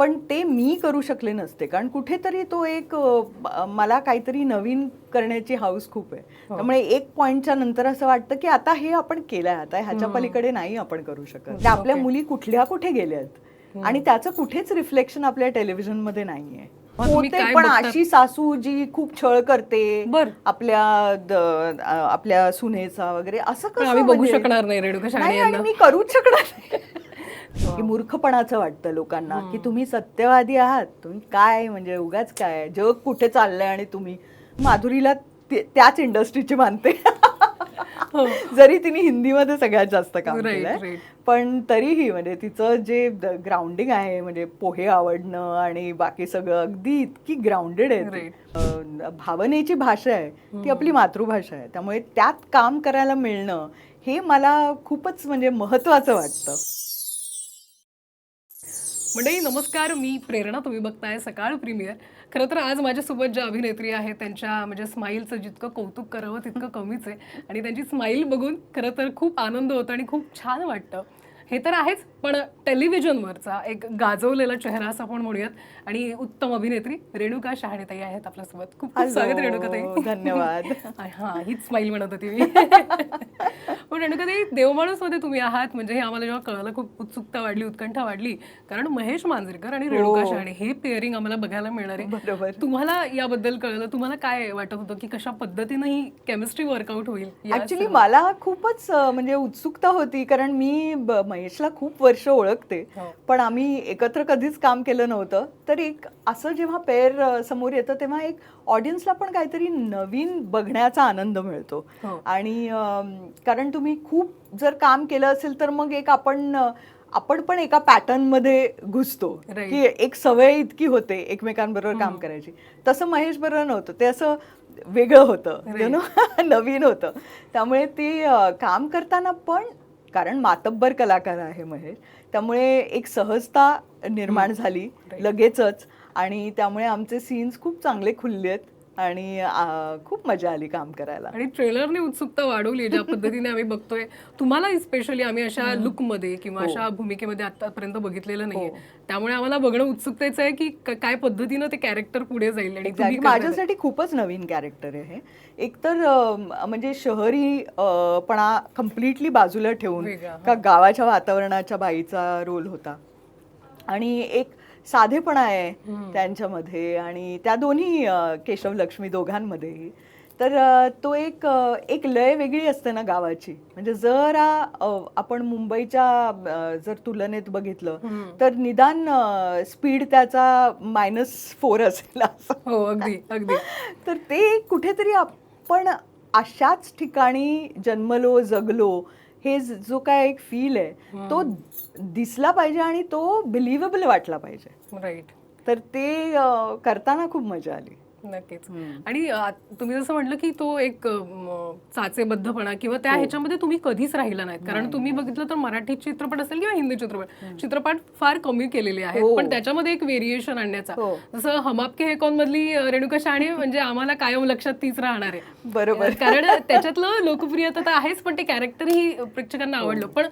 पण ते मी करू शकले नसते. कारण कुठेतरी तो एक मला काहीतरी नवीन करण्याची हाऊस खूप आहे. त्यामुळे एक पॉइंटच्या नंतर असं वाटतं की आता हे आपण केलंय. आता ह्याच्या पलीकडे नाही आपण करू शकत. त्या आपल्या मुली कुठल्या कुठे गेल्यात? आणि त्याचं कुठेच रिफ्लेक्शन आपल्या टेलिव्हिजनमध्ये नाहीये पण? अशी सासू जी खूप छळ करते. आपल्या आपल्या सुनेचा वगैरे असं कसं बघू म्हणजे? शकणार नाही मी करूच शकणार नाही. की मूर्खपणाचं वाटतं लोकांना की तुम्ही सत्यवादी आहात तुम्ही काय म्हणजे उगाच काय जग कुठे चाललंय आणि तुम्ही? माधुरीला त्याच इंडस्ट्रीची मानते. जरी तिने हिंदीमध्ये सगळ्यात जास्त काम केलंय. पण तरीही म्हणजे तिचं जे ग्राउंडिंग आहे म्हणजे पोहे आवडणं आणि बाकी सगळं अगदी इतकी ग्राउंडेड आहे भावनेची भाषा आहे ती आपली मातृभाषा आहे. त्यामुळे त्यात काम करायला मिळणं हे मला खूपच म्हणजे महत्वाचं वाटतं. मंडळी नमस्कार. मी प्रेरणा तुम्ही बघताय सकाळ प्रीमियर. खरं तर आज माझ्यासोबत ज्या अभिनेत्री आहेत त्यांच्या म्हणजे स्माईलचं जितकं कौतुक करावं तितकं कमीच आहे. आणि त्यांची स्माईल बघून खरं तर खूप आनंद होतो आणि खूप छान वाटतं. हे तर आहेच पण टेलिव्हिजनवरचा एक गाजवलेला चेहरा असं आपण म्हणूयात आणि उत्तम अभिनेत्री रेणुका शहाणेताई आहेत आपल्यासोबत. खूप खूप स्वागत रेणुकाताई. Hello, धन्यवाद. हा हीच स्माईल म्हणत होती मी. पण रेणुकाताई देवमाणूसमध्ये तुम्ही आहात. म्हणजे हे आम्हाला जेव्हा कळलं खूप उत्सुकता वाढली उत्कंठा वाढली. कारण महेश मांजरेकर आणि रेणुका शहाणे हे पेअरिंग आम्हाला बघायला मिळणार. आहे बरोबर. तुम्हाला याबद्दल कळलं. तुम्हाला काय वाटत होतं की कशा पद्धतीनं ही केमिस्ट्री वर्कआउट होईल? ऍक्च्युली मला खूपच म्हणजे उत्सुकता होती. कारण मी महेशला खूप वर्ष ओळखते. हो. पण आम्ही एकत्र कधीच काम केलं नव्हतं. तर एक असं जेव्हा पेअर समोर येतं तेव्हा एक ऑडियन्सला पण काहीतरी नवीन बघण्याचा आनंद मिळतो. हो. आणि कारण तुम्ही खूप जर काम केलं असेल तर मग एक आपण आपण पण एका पॅटर्नमध्ये घुसतो. की एक सवय इतकी होते एकमेकांबरोबर काम करायची. तसं महेश बरोबर नव्हतं. ते असं वेगळं होतं. नो नवीन होतं. त्यामुळे ते काम करताना पण कारण मातब्बर कलाकार आहे महेश. त्यामुळे एक सहजता निर्माण झाली लगेचच. आणि त्यामुळे आमचे सीन्स खूप चांगले खुलले आहेत आणि खूप मजा आली काम करायला. आणि ट्रेलरने उत्सुकता वाढवली ज्या पद्धतीने आम्ही बघतोय. तुम्हाला स्पेशली आम्ही अशा लुकमध्ये किंवा अशा भूमिकेमध्ये आतापर्यंत बघितलेलं नाहीये. त्यामुळे आम्मला बघणं उत्सुकतेचं आहे की काय पद्धतीनं ते कॅरेक्टर पुढे जाईल आणि. माझ्यासाठी खूपच नवीन कॅरेक्टर आहे हे. एकतर म्हणजे शहरी पणा कम्प्लिटली बाजूला ठेवून का गावाच्या वातावरणाच्या बाईचा रोल होता. आणि एक साधेपणा आहे त्यांच्यामध्ये आणि त्या दोन्ही केशव लक्ष्मी दोघांमध्येही. तर तो एक एक लय वेगळी असते ना गावाची. म्हणजे जरा आपण मुंबईच्या जर तुलनेत बघितलं तर निदान स्पीड त्याचा मायनस फोर असेल असं. हो अगदी अगदी. तर ते कुठेतरी आपण अशाच ठिकाणी जन्मलो जगलो हे ज- काय एक फील आहे तो दिसला पाहिजे आणि तो बिलिव्हेबल वाटला पाहिजे. राईट तर ते करताना खूप मजा आली. नक्कीच. आणि तुम्ही जसं म्हटलं की तो एक चाचेबद्धपणा किंवा त्या ह्याच्यामध्ये तुम्ही कधीच राहिला नाहीत. कारण तुम्ही बघितलं तर मराठी चित्रपट असेल किंवा हिंदी चित्रपट चित्रपट फार कमी केलेले आहेत. पण त्याच्यामध्ये एक व्हेरिएशन आणण्याचा. हो. जसं हम आपके हे कौन मधली रेणुका शहाणे म्हणजे आम्हाला कायम लक्षात तीच राहणार आहे. बरोबर. कारण त्याच्यातलं लोकप्रियता तर आहेच पण ते कॅरेक्टरही प्रेक्षकांना आवडलं. पण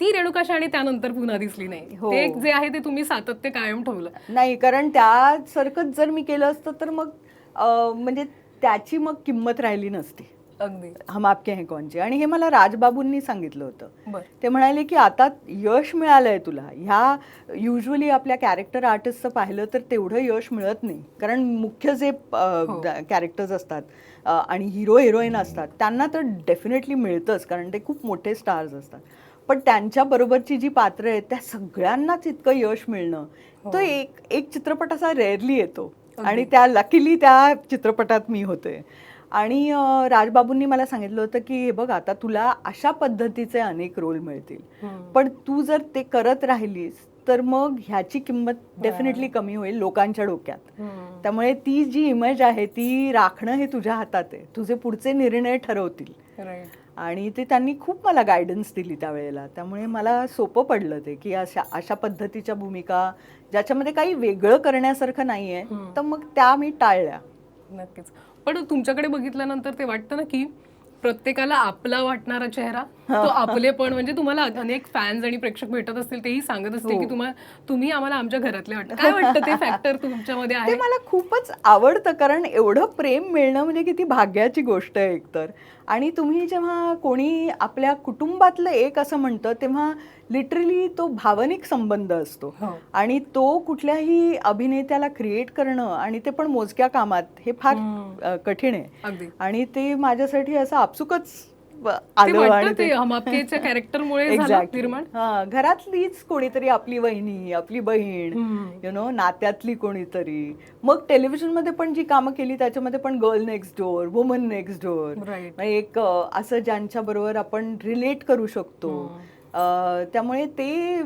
ती रेणुका शहाणे त्यानंतर पुन्हा दिसली नाही. हो. ते जे आहे ते तुम्ही सातत्य कायम ठेवलं. नाही कारण त्यासारखंच जर मी केलं असतं तर मग म्हणजे त्याची मग किंमत राहिली नसती. अगदी. हम आपके हैं कौनचे आणि हे मला राजबाबूंनी सांगितलं होतं. ते म्हणाले की आता यश मिळालंय तुला. ह्या युजली आपल्या कॅरेक्टर आर्टिस्टचं पाहिलं तर तेवढं यश मिळत नाही. कारण मुख्य जे कॅरेक्टर्स असतात अ, आणि हिरो हिरोईन असतात त्यांना तर डेफिनेटली मिळतंच कारण ते खूप मोठे स्टार्स असतात. पण त्यांच्या बरोबरची जी पात्र आहेत त्या सगळ्यांनाच इतकं यश मिळणं. तो एक एक चित्रपट असा रेअरली येतो. आणि त्या लकीली त्या चित्रपटात मी होते. आणि राजबाबूंनी मला सांगितलं होतं की हे बघ आता तुला अशा पद्धतीचे अनेक रोल मिळतील. पण तू जर ते करत राहिलीस तर मग ह्याची किंमत डेफिनेटली कमी होईल लोकांच्या डोक्यात. त्यामुळे ती जी इमेज आहे ती राखणं हे तुझ्या हातात आहे. तुझे पुढचे निर्णय ठरवतील. आणि ते त्यांनी खूप मला गायडन्स दिली त्यावेळेला. त्यामुळे मला सोपं पडलं ते की अशा अशा पद्धतीच्या भूमिका ज्याच्यामध्ये काही वेगळं करण्यासारखं नाहीये तर मग त्या मी टाळल्या. नक्कीच. पण तुमच्याकडे बघितल्यानंतर ते वाटतं ना की प्रत्येकाला आपला वाटणारा चेहरा तो आपले पण म्हणजे तुम्हाला अनेक फॅन्स आणि प्रेक्षक भेटत असतील तेही सांगत हो. असतील की तुम्हाला तुम्ही आम्हाला आमच्या घरातले वाटतं. काय वाटतं ते फॅक्टर तुमच्यामध्ये ते आहे मला खूपच आवडतं कारण एवढं प्रेम मिळणं म्हणजे किती भाग्याची गोष्ट आहे एकतर. आणि तुम्ही जेव्हा कोणी आपल्या कुटुंबातलं एक असं म्हणतं तेव्हा लिटरली तो भावनिक संबंध असतो. हो. आणि तो कुठल्याही अभिनेत्याला क्रिएट करणं आणि ते पण मोजक्या कामात हे फार कठीण आहे. आणि ते माझ्यासाठी असं आपसुकच कॅरेक्टरमुळे घरातलीच कोणीतरी आपली वहिनी आपली बहीण. यु नो नात्यातली कोणीतरी. मग टेलिव्हिजनमध्ये पण जी कामं केली त्याच्यामध्ये पण girl next door woman next door. एक असं ज्यांच्या बरोबर आपण रिलेट करू शकतो. त्यामुळे ते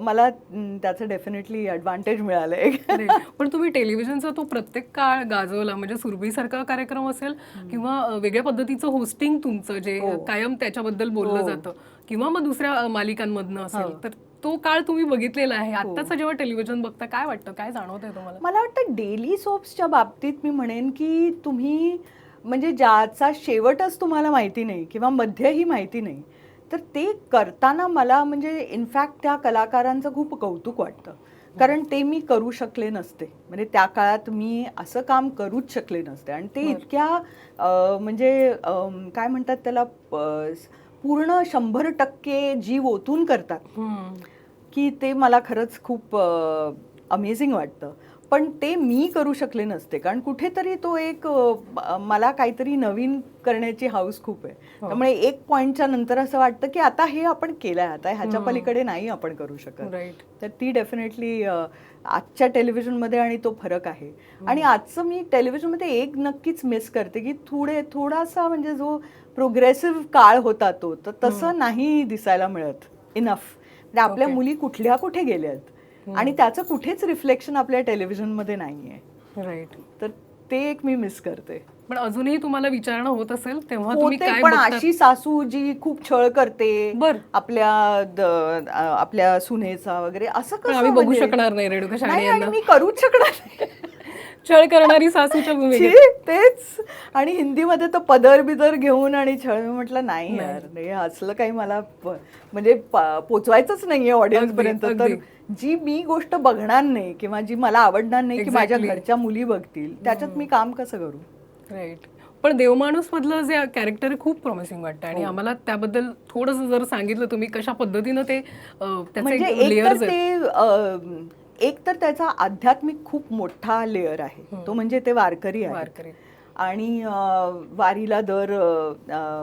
मला त्याचं डेफिनेटली ॲडव्हान्टेज मिळालंय अरे, पण तुम्ही टेलिव्हिजनचा तो प्रत्येक काळ गाजवला म्हणजे सुरभीसारखा कार्यक्रम असेल किंवा वेगळ्या पद्धतीचं होस्टिंग तुमचं जे हो. कायम त्याच्याबद्दल बोललं हो. जातं किंवा मग दुसऱ्या मालिकांमधनं असेल हो. तर तो काळ तुम्ही बघितलेला आहे आत्ताचं जेव्हा टेलिव्हिजन बघता काय वाटतं काय जाणवतंय तुम्हाला मला वाटतं डेली सोप्सच्या बाबतीत मी म्हणेन की तुम्ही म्हणजे ज्याचा शेवटच तुम्हाला माहिती नाही किंवा मध्यही माहिती नाही तर ते करताना मला म्हणजे इनफॅक्ट त्या कलाकारांचं खूप कौतुक वाटतं. कारण ते मी करू शकले नसते. म्हणजे त्या काळात मी असं काम करूच शकले नसते. आणि ते इतक्या म्हणजे काय म्हणतात त्याला पूर्ण शंभर टक्के जीव ओतून करतात. की ते मला खरंच खूप अमेझिंग वाटतं. पण ते मी करू शकले नसते. कारण कुठेतरी तो एक मला काहीतरी नवीन करण्याची हाऊस खूप आहे. त्यामुळे एक पॉईंटच्या नंतर असं वाटतं की आता हे आपण केलंय. आता ह्याच्या पलीकडे नाही आपण करू शकत. राईट तर ती डेफिनेटली आजच्या टेलिव्हिजनमध्ये आणि तो फरक आहे. आणि आजचं मी टेलिव्हिजनमध्ये एक नक्कीच मिस करते की थोडे थोडासा म्हणजे जो प्रोग्रेसिव्ह काळ होता तो तर तसं नाही दिसायला मिळत. इनफ म्हणजे आपल्या. मुली कुठल्या कुठे गेल्यात आणि त्याचं कुठेच रिफ्लेक्शन आपल्या टेलिव्हिजनमध्ये नाहीये राईट तर ते एक मी मिस करते पण अजूनही तुम्हाला विचारणं होत असेल तेव्हा तुम्ही काय पण? अशी सासू जी खूप छळ करते बर. आपल्या आपल्या सुनेचा वगैरे असं आम्ही बघू म्हणजे? शकणार नाही रेणुका नाही मी करूच शकणार नाही. छळ करणारी सासूच्या भूमिकेत. छी, तेच. आणि हिंदीमध्ये तर पदर बिदर घेऊन आणि छळ मी म्हटलं नाही यार नाही असलं काही मला म्हणजे पोचवायचंच नाहीये ऑडियन्स पर्यंत. तर. जी मी गोष्ट बघणार नाही किंवा जी मला आवडणार नाही की माझ्या. घरच्या मुली बघतील त्याच्यात मी काम कसं करू? राईट पण देवमाणूस मधलं जे कॅरेक्टर खूप प्रॉमिसिंग वाटतं. हो. आणि आम्हाला त्याबद्दल थोडंसं जर सांगितलं तुम्ही कशा पद्धतीनं ते म्हणजे त्याचे तर लेअर्स एक तर त्याचा आध्यात्मिक खूप मोठा लेअर आहे. तो म्हणजे ते वारकरी आहे आणि वारीला दर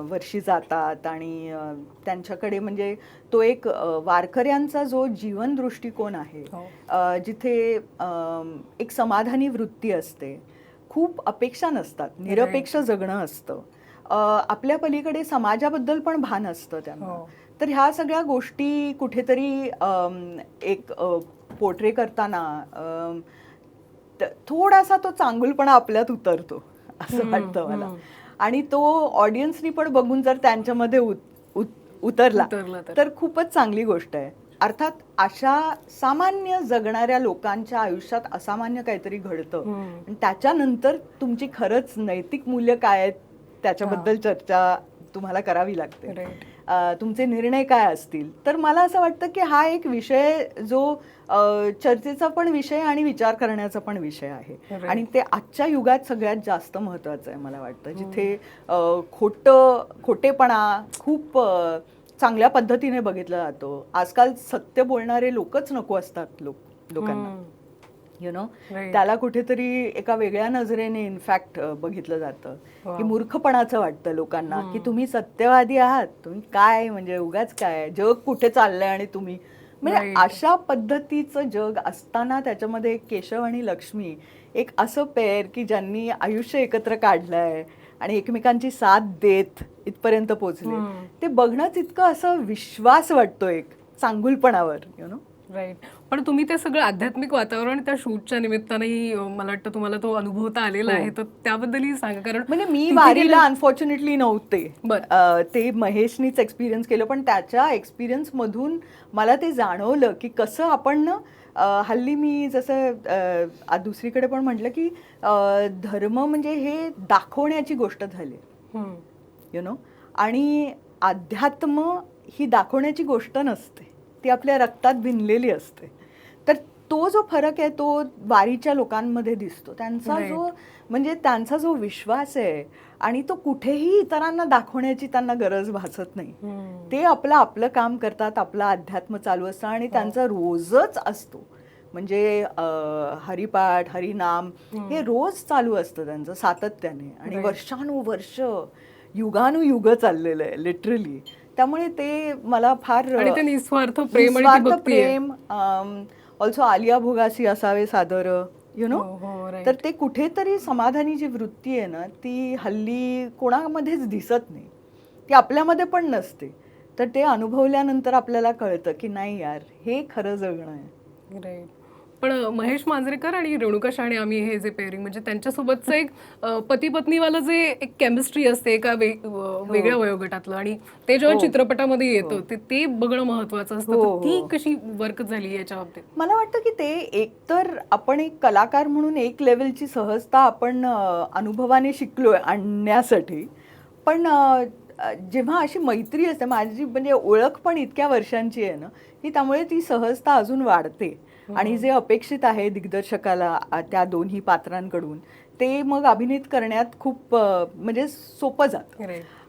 वर्षी जातात आणि त्यांच्याकडे म्हणजे तो एक वारकऱ्यांचा जो जीवन दृष्टिकोन आहे हो. जिथे एक समाधानी वृत्ती असते. खूप अपेक्षा नसतात. निरपेक्ष जगणं असतं. आपल्या पलीकडे समाजाबद्दल पण भान असतं त्यांना. हो. तर ह्या सगळ्या गोष्टी कुठेतरी एक पोर्ट्रे करताना थोडासा तो चांगुलपणा आपल्यात उतरतो असं वाटतं मला. आणि तो ऑडियन्सनी पण बघून जर त्यांच्यामध्ये उत- उत- उतरला तर. खूपच चांगली गोष्ट आहे. अर्थात अशा सामान्य जगणाऱ्या लोकांच्या आयुष्यात असामान्य काहीतरी घडतं. आणि त्याच्यानंतर तुमची खरंच नैतिक मूल्य काय आहेत त्याच्याबद्दल चर्चा तुम्हाला करावी लागते. तुमचे निर्णय काय असतील? तर मला असं वाटतं की हा एक विषय जो चर्चेचा पण विषय आणि विचार करण्याचा पण विषय आहे. आणि ते आजच्या युगात सगळ्यात जास्त महत्वाचं आहे मला वाटतं. जिथे अ, खोटं खोटेपणा खूप चांगल्या पद्धतीने बघितला जातो. आजकाल सत्य बोलणारे लोकच नको असतात लोक लोकांना. You know. त्याला कुठेतरी एका वेगळ्या नजरेने इनफॅक्ट बघितलं जातं. की मूर्खपणाचं वाटतं लोकांना की तुम्ही सत्यवादी आहात तुम्ही काय म्हणजे उगाच काय जग कुठे चाललंय आणि तुम्ही म्हणजे. अशा पद्धतीचं जग असताना त्याच्यामध्ये केशव आणि लक्ष्मी एक असं पेर की ज्यांनी आयुष्य एकत्र काढलंय आणि एकमेकांची साथ देत इथपर्यंत पोहोचले हम्म. ते बघणंच इतकं असं विश्वास वाटतो एक चांगुलपणावर यु नो राईट पण तुम्ही ते सगळं आध्यात्मिक वातावरण त्या शूटच्या निमित्तानेही मला वाटतं तुम्हाला तो अनुभवता आलेला आहे तर त्याबद्दलही सांगा. कारण हो. म्हणजे मी वारीला अनफॉर्च्युनेटली नव्हते. ते महेशनीच एक्सपिरियन्स केलं पण त्याच्या एक्सपिरियन्स मधून मला ते जाणवलं की कसं आपण ना हल्ली मी जसं दुसरीकडे पण म्हटलं की धर्म म्हणजे हे दाखवण्याची गोष्ट झाली. यु नो आणि अध्यात्म ही दाखवण्याची गोष्ट नसते. ती आपल्या रक्तात भिनलेली असते. तर तो जो फरक आहे तो वारीच्या लोकांमध्ये दिसतो. त्यांचा. जो म्हणजे त्यांचा जो विश्वास आहे आणि तो कुठेही इतरांना दाखवण्याची त्यांना गरज भासत नाही. ते आपलं आपलं काम करतात आपलं अध्यात्म चालू असतं आणि त्यांचा रोजच असतो. म्हणजे हरिपाठ हरिनाम हे रोज चालू असतं त्यांचं सातत्याने. आणि. वर्षानुवर्ष युगानुयुग चाललेलं आहे लिटरली त्यामुळे ते मला फार निस्वार्थ प्रेम निस्वार्थ. प्रेम ऑल्सो आलिया भोगासी असावे सादर यु नो हो, हो. तर ते कुठेतरी समाधानी जी वृत्ती आहे ना ती हल्ली कोणामध्येच दिसत नाही ती आपल्यामध्ये पण नसते तर ते अनुभवल्यानंतर आपल्याला कळतं की नाही यार हे खरं जगणं आहे. पण महेश मांजरेकर आणि रेणुका शाणे आम्ही हे जे पेअरिंग म्हणजे त्यांच्यासोबतचं एक पती पत्नीवालं जे एक केमिस्ट्री असते एका वेगळ्या वयोगटातलं आणि ते जेव्हा हो. चित्रपटामध्ये येतं ते ते बघणं महत्वाचं असतं. हो, ती हो. कशी वर्क झाली याच्या बाबतीत? मला वाटतं की ते एकतर आपण एक कलाकार म्हणून एक लेवलची सहजता आपण अनुभवाने शिकलोय आणण्यासाठी. पण जेव्हा अशी मैत्री असते माझी म्हणजे ओळख पण इतक्या वर्षांची आहे ना की त्यामुळे ती सहजता अजून वाढते. आणि जे अपेक्षित आहे दिग्दर्शकाला त्या दोन्ही पात्रांकडून ते मग अभिनीत करण्यात खूप म्हणजे सोपं जातं.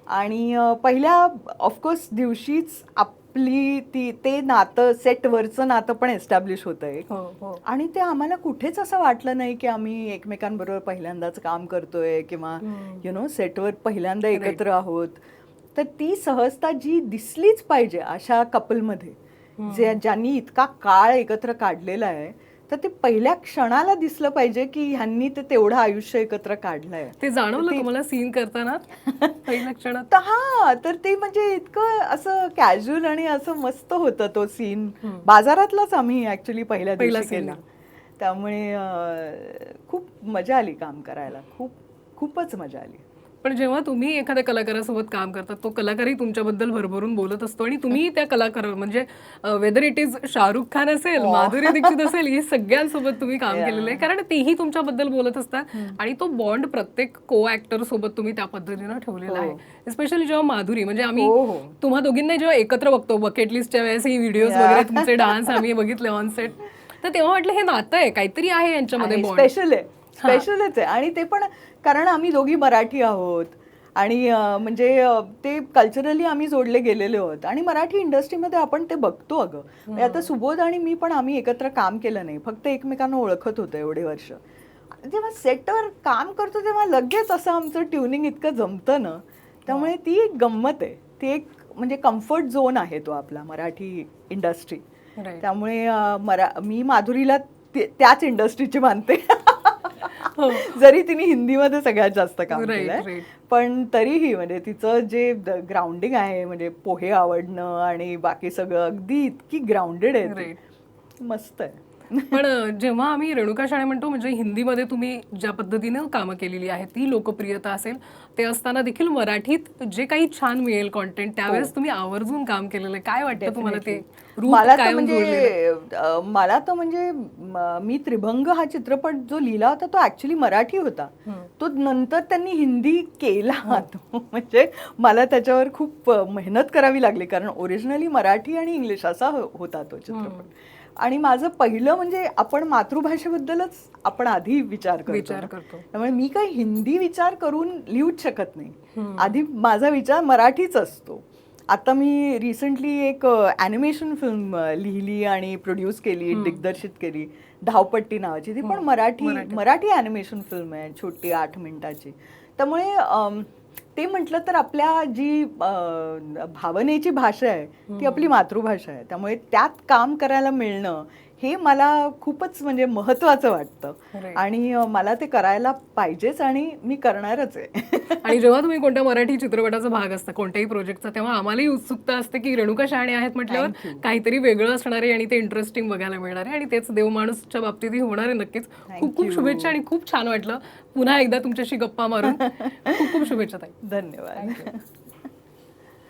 आणि पहिल्या ऑफकोर्स दिवशीच आपली ती ते नातं सेटवरचं नातं पण एस्टॅब्लिश होतं एक हो हो. आणि ते आम्हाला कुठेच असं वाटलं नाही की आम्ही एकमेकांबरोबर पहिल्यांदाच काम करतोय किंवा. यु नो सेटवर पहिल्यांदा एकत्र आहोत. तर ती सहजता जी दिसलीच पाहिजे अशा कपलमध्ये जे ज्यांनी इतका काळ एकत्र काढलेला आहे तर ते पहिल्या क्षणाला दिसलं पाहिजे की ह्यांनी ते तेवढं आयुष्य एकत्र काढलंय. ते जाणवलं तुम्हाला सीन करताना? पहिल्या क्षणात? तर हा तर ते म्हणजे इतकं असं कॅज्युअल आणि असं मस्त होतं तो सीन बाजारातलाच आम्ही ऍक्च्युली पहिल्या पहिला दिवशी केला. त्यामुळे खूप मजा आली काम करायला. खूप खूपच मजा आली. पण जेव्हा तुम्ही एखाद्या कलाकारासोबत काम करतात तो कलाकारही तुमच्याबद्दल भरभरून बोलत असतो आणि तुम्ही त्या कलाकारावर म्हणजे whether it is Shahrukh Khan असेल माधुरी दीक्षित असेल ही सगळ्यांसोबत तुम्ही काम केलेलं आहे. कारण तेही तुमच्याबद्दल बोलत असतात आणि तो बॉन्ड प्रत्येक को ऍक्टर सोबत तुम्ही त्या पद्धतीनं ठेवलेला आहे. स्पेशली जेव्हा माधुरी म्हणजे आम्ही हो, हो. तुम्हा दोघींना जेव्हा एकत्र बघतो बकेट लिस्टच्या वेळेस ही व्हिडिओज वगैरे तुमचे डान्स आम्ही बघितले ऑन सेट तर तेव्हा वाटलं हे नातं आहे काहीतरी आहे यांच्यामध्ये स्पेशल आहे. स्पेशलच आहे. आणि ते पण कारण आम्ही दोघी मराठी आहोत. आणि म्हणजे ते कल्चरली आम्ही जोडले गेलेले आहोत. आणि मराठी इंडस्ट्रीमध्ये आपण ते बघतो अगं. म्हणजे आता सुबोध आणि मी पण आम्ही एकत्र काम केलं नाही. फक्त एकमेकांना ओळखत होतो एवढे वर्ष. जेव्हा सेटवर काम करतो तेव्हा लगेच असं आमचं ट्युनिंग इतकं जमतं ना. त्यामुळे ती एक गंमत आहे. ती एक म्हणजे कम्फर्ट झोन आहे तो आपला मराठी इंडस्ट्री. त्यामुळे मरा मी माधुरीला त्याच इंडस्ट्रीची मानते. जरी तिने हिंदीमध्ये सगळ्यात जास्त काम केलंय. पण तरीही म्हणजे तिचं जे ग्राउंडिंग आहे म्हणजे पोहे आवडणं आणि बाकी सगळं अगदी इतकी ग्राउंडेड आहे. मस्त आहे पण जेव्हा आम्ही रेणुका शाळे म्हणतो म्हणजे हिंदीमध्ये तुम्ही ज्या पद्धतीनं कामं केलेली आहेत ती लोकप्रियता असेल ते असताना देखील मराठीत जे काही छान मिळेल कॉन्टेंट त्यावेळेस तुम्ही आवर्जून काम केलेलं आहे. काय वाटतं तुम्हाला ते रूप मला तर? म्हणजे मला तर म्हणजे म- त्रिभंग हा चित्रपट जो लिहिला होता तो ऍक्च्युली मराठी होता. तो नंतर त्यांनी हिंदी केला. तो म्हणजे मला त्याच्यावर खूप मेहनत करावी लागली. कारण ओरिजिनली मराठी आणि इंग्लिश असा हो- होता तो चित्रपट. आणि माझं पहिलं म्हणजे आपण मातृभाषेबद्दलच आपण आधी विचार करतो विचार. करतो. त्यामुळे मी काही हिंदी विचार करून लिहूच शकत नाही. आधी माझा विचार मराठीच असतो. आता मी रिसेंटली एक ॲनिमेशन फिल्म लिहिली आणि प्रोड्यूस केली दिग्दर्शित केली. धावपट्टी नावाची ती. पण मराठी मराठी. ॲनिमेशन फिल्म आहे छोटी आठ मिनिटाची. त्यामुळे ते म्हटलं तर आपल्या जी भावनेची भाषा आहे ती आपली मातृभाषा आहे. त्यामुळे त्यात काम करायला मिळणं हे मला खूपच म्हणजे महत्वाचं वाटतं. आणि मला ते करायला पाहिजेच आणि मी करणारच आहे. आणि जेव्हा तुम्ही कोणत्या मराठी चित्रपटाचा भाग असता कोणत्याही प्रोजेक्टचा तेव्हा आम्हालाही उत्सुकता असते की रेणुका शहाणे आहेत म्हटल्यावर काहीतरी वेगळं असणार आहे आणि ते इंटरेस्टिंग बघायला मिळणार आहे आणि तेच देवमाणूसच्या बाबतीतही होणार आहे नक्कीच. खूप खूप शुभेच्छा आणि खूप छान वाटलं. पुन्हा एकदा तुमच्याशी गप्पा मारून. खूप खूप शुभेच्छा ताई. धन्यवाद.